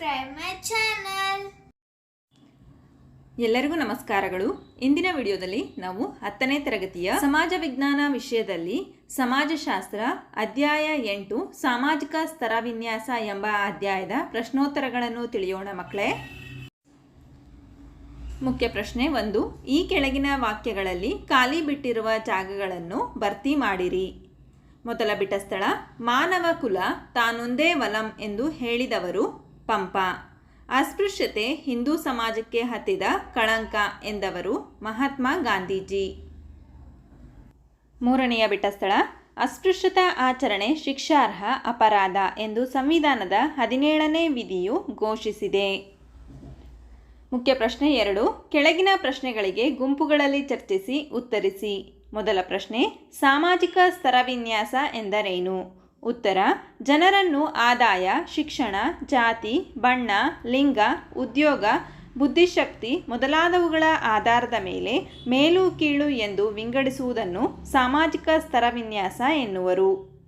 subscribe my channel ಎಲ್ಲರಿಗೂ ನಮಸ್ಕಾರಗಳು. ಇಂದಿನ ವಿಡಿಯೋದಲ್ಲಿ ನಾವು ಹತ್ತನೇ ತರಗತಿಯ ಸಮಾಜ ವಿಜ್ಞಾನ ವಿಷಯದಲ್ಲಿ ಸಮಾಜಶಾಸ್ತ್ರ ಅಧ್ಯಾಯ ಎಂಟು ಸಾಮಾಜಿಕ ಸ್ತರ ವಿನ್ಯಾಸ ಎಂಬ ಅಧ್ಯಾಯದ ಪ್ರಶ್ನೋತ್ತರಗಳನ್ನು ತಿಳಿಯೋಣ ಮಕ್ಕಳೇ. ಮುಖ್ಯ ಪ್ರಶ್ನೆ ಒಂದು, ಈ ಕೆಳಗಿನ ವಾಕ್ಯಗಳಲ್ಲಿ ಖಾಲಿ ಬಿಟ್ಟಿರುವ ಜಾಗಗಳನ್ನು ಭರ್ತಿ ಮಾಡಿರಿ. ಮೊದಲ ಬಿಟ್ಟ ಸ್ಥಳ ಮಾನವ ಕುಲ ತಾನೊಂದೇ ವಲಂ ಎಂದು ಹೇಳಿದವರು ಪಂಪ. ಅಸ್ಪೃಶ್ಯತೆ ಹಿಂದೂ ಸಮಾಜಕ್ಕೆ ಹತ್ತಿದ ಕಳಂಕ ಎಂದವರು ಮಹಾತ್ಮ ಗಾಂಧೀಜಿ. ಮೂರನೆಯ ಬಿಟ್ಟಸ್ಥಳ, ಅಸ್ಪೃಶ್ಯತಾ ಆಚರಣೆ ಶಿಕ್ಷಾರ್ಹ ಅಪರಾಧ ಎಂದು ಸಂವಿಧಾನದ ಹದಿನೇಳನೇ ವಿಧಿಯು ಘೋಷಿಸಿದೆ. ಮುಖ್ಯ ಪ್ರಶ್ನೆ ಎರಡು, ಕೆಳಗಿನ ಪ್ರಶ್ನೆಗಳಿಗೆ ಗುಂಪುಗಳಲ್ಲಿ ಚರ್ಚಿಸಿ ಉತ್ತರಿಸಿ. ಮೊದಲ ಪ್ರಶ್ನೆ, ಸಾಮಾಜಿಕ ಸ್ತರವಿನ್ಯಾಸ ಎಂದರೇನು? ಉತ್ತರ, ಜನರನ್ನು ಆದಾಯ, ಶಿಕ್ಷಣ, ಜಾತಿ, ಬಣ್ಣ, ಲಿಂಗ, ಉದ್ಯೋಗ, ಬುದ್ಧಿಶಕ್ತಿ ಮೊದಲಾದವುಗಳ ಆಧಾರದ ಮೇಲೆ ಮೇಲು ಕೀಳು ಎಂದು ವಿಂಗಡಿಸುವುದನ್ನು ಸಾಮಾಜಿಕ ಸ್ತರವಿನ್ಯಾಸ ಎನ್ನುವರು.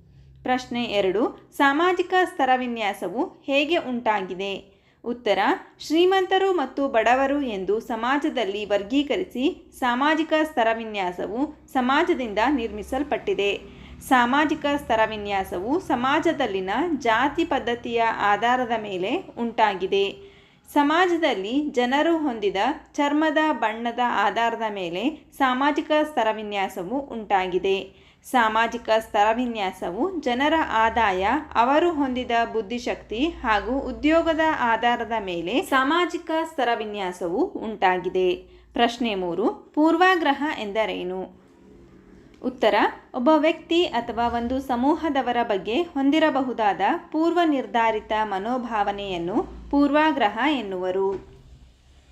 ಪ್ರಶ್ನೆ ಎರಡು, ಸಾಮಾಜಿಕ ಸ್ತರವಿನ್ಯಾಸವು ಹೇಗೆ ಉಂಟಾಗಿದೆ? ಉತ್ತರ, ಶ್ರೀಮಂತರು ಮತ್ತು ಬಡವರು ಎಂದು ಸಮಾಜದಲ್ಲಿ ವರ್ಗೀಕರಿಸಿ ಸಾಮಾಜಿಕ ಸ್ತರವಿನ್ಯಾಸವು ಸಮಾಜದಿಂದ ನಿರ್ಮಿಸಲ್ಪಟ್ಟಿದೆ. ಸಾಮಾಜಿಕ ಸ್ತರವಿನ್ಯಾಸವು ಸಮಾಜದಲ್ಲಿನ ಜಾತಿ ಪದ್ಧತಿಯ ಆಧಾರದ ಮೇಲೆ ಉಂಟಾಗಿದೆ. ಸಮಾಜದಲ್ಲಿ ಜನರು ಹೊಂದಿದ ಚರ್ಮದ ಬಣ್ಣದ ಆಧಾರದ ಮೇಲೆ ಸಾಮಾಜಿಕ ಸ್ತರವಿನ್ಯಾಸವು ಉಂಟಾಗಿದೆ. ಸಾಮಾಜಿಕ ಸ್ತರವಿನ್ಯಾಸವು ಜನರ ಆದಾಯ, ಅವರು ಹೊಂದಿದ ಬುದ್ಧಿಶಕ್ತಿ ಹಾಗೂ ಉದ್ಯೋಗದ ಆಧಾರದ ಮೇಲೆ ಸಾಮಾಜಿಕ ಸ್ತರವಿನ್ಯಾಸವು ಉಂಟಾಗಿದೆ. ಪ್ರಶ್ನೆ ಮೂರು, ಪೂರ್ವಾಗ್ರಹ ಎಂದರೇನು? ಉತ್ತರ, ಒಬ್ಬ ವ್ಯಕ್ತಿ ಅಥವಾ ಒಂದು ಸಮೂಹದವರ ಬಗ್ಗೆ ಹೊಂದಿರಬಹುದಾದ ಪೂರ್ವ ನಿರ್ಧಾರಿತ ಮನೋಭಾವನೆಯನ್ನು ಪೂರ್ವಾಗ್ರಹ ಎನ್ನುವರು.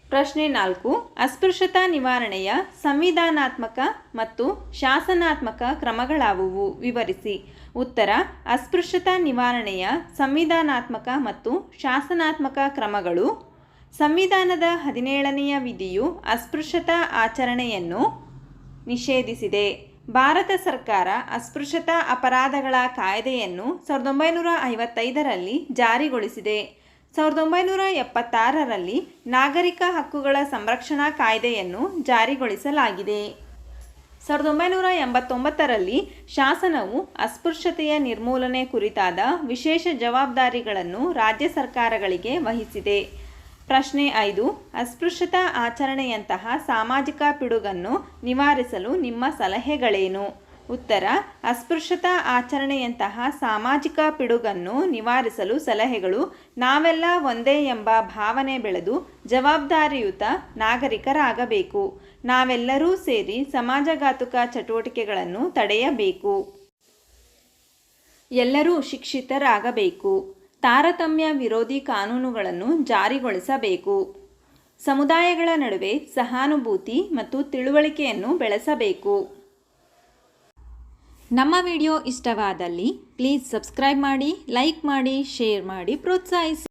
ಪ್ರಶ್ನೆ ನಾಲ್ಕು, ಅಸ್ಪೃಶ್ಯತಾ ನಿವಾರಣೆಯ ಸಂವಿಧಾನಾತ್ಮಕ ಮತ್ತು ಶಾಸನಾತ್ಮಕ ಕ್ರಮಗಳಾವುವು? ವಿವರಿಸಿ. ಉತ್ತರ, ಅಸ್ಪೃಶ್ಯತಾ ನಿವಾರಣೆಯ ಸಂವಿಧಾನಾತ್ಮಕ ಮತ್ತು ಶಾಸನಾತ್ಮಕ ಕ್ರಮಗಳು. ಸಂವಿಧಾನದ ಹದಿನೇಳನೆಯ ವಿಧಿಯು ಅಸ್ಪೃಶ್ಯತಾ ಆಚರಣೆಯನ್ನು ನಿಷೇಧಿಸಿದೆ. ಭಾರತ ಸರ್ಕಾರ ಅಸ್ಪೃಶ್ಯತಾ ಅಪರಾಧಗಳ ಕಾಯ್ದೆಯನ್ನು ಸಾವಿರದ ಒಂಬೈನೂರ ಐವತ್ತೈದರಲ್ಲಿ ಜಾರಿಗೊಳಿಸಿದೆ. ಸಾವಿರದ ಒಂಬೈನೂರ ಎಪ್ಪತ್ತಾರರಲ್ಲಿ ನಾಗರಿಕ ಹಕ್ಕುಗಳ ಸಂರಕ್ಷಣಾ ಕಾಯ್ದೆಯನ್ನು ಜಾರಿಗೊಳಿಸಲಾಗಿದೆ. ಸಾವಿರದ ಒಂಬೈನೂರ ಎಂಬತ್ತೊಂಬತ್ತರಲ್ಲಿ ಶಾಸನವು ಅಸ್ಪೃಶ್ಯತೆಯ ನಿರ್ಮೂಲನೆ ಕುರಿತಾದ ವಿಶೇಷ ಜವಾಬ್ದಾರಿಗಳನ್ನು ರಾಜ್ಯ ಸರ್ಕಾರಗಳಿಗೆ ವಹಿಸಿದೆ. ಪ್ರಶ್ನೆ ಐದು, ಅಸ್ಪೃಶ್ಯತಾ ಆಚರಣೆಯಂತಹ ಸಾಮಾಜಿಕ ಪಿಡುಗನ್ನು ನಿವಾರಿಸಲು ನಿಮ್ಮ ಸಲಹೆಗಳೇನು? ಉತ್ತರ, ಅಸ್ಪೃಶ್ಯತಾ ಆಚರಣೆಯಂತಹ ಸಾಮಾಜಿಕ ಪಿಡುಗನ್ನು ನಿವಾರಿಸಲು ಸಲಹೆಗಳು ನಾವೆಲ್ಲ ಒಂದೇ ಎಂಬ ಭಾವನೆ ಬೆಳೆದು ಜವಾಬ್ದಾರಿಯುತ ನಾಗರಿಕರಾಗಬೇಕು. ನಾವೆಲ್ಲರೂ ಸೇರಿ ಸಮಾಜಘಾತುಕ ಚಟುವಟಿಕೆಗಳನ್ನು ತಡೆಯಬೇಕು. ಎಲ್ಲರೂ ಶಿಕ್ಷಿತರಾಗಬೇಕು. ತಾರತಮ್ಯ ವಿರೋಧಿ ಕಾನೂನುಗಳನ್ನು ಜಾರಿಗೊಳಿಸಬೇಕು. ಸಮುದಾಯಗಳ ನಡುವೆ ಸಹಾನುಭೂತಿ ಮತ್ತು ತಿಳುವಳಿಕೆಯನ್ನು ಬೆಳೆಸಬೇಕು. ನಮ್ಮ ವಿಡಿಯೋ ಇಷ್ಟವಾದಲ್ಲಿ ಪ್ಲೀಸ್ ಸಬ್ಸ್ಕ್ರೈಬ್ ಮಾಡಿ, ಲೈಕ್ ಮಾಡಿ, ಶೇರ್ ಮಾಡಿ, ಪ್ರೋತ್ಸಾಹಿಸಿ.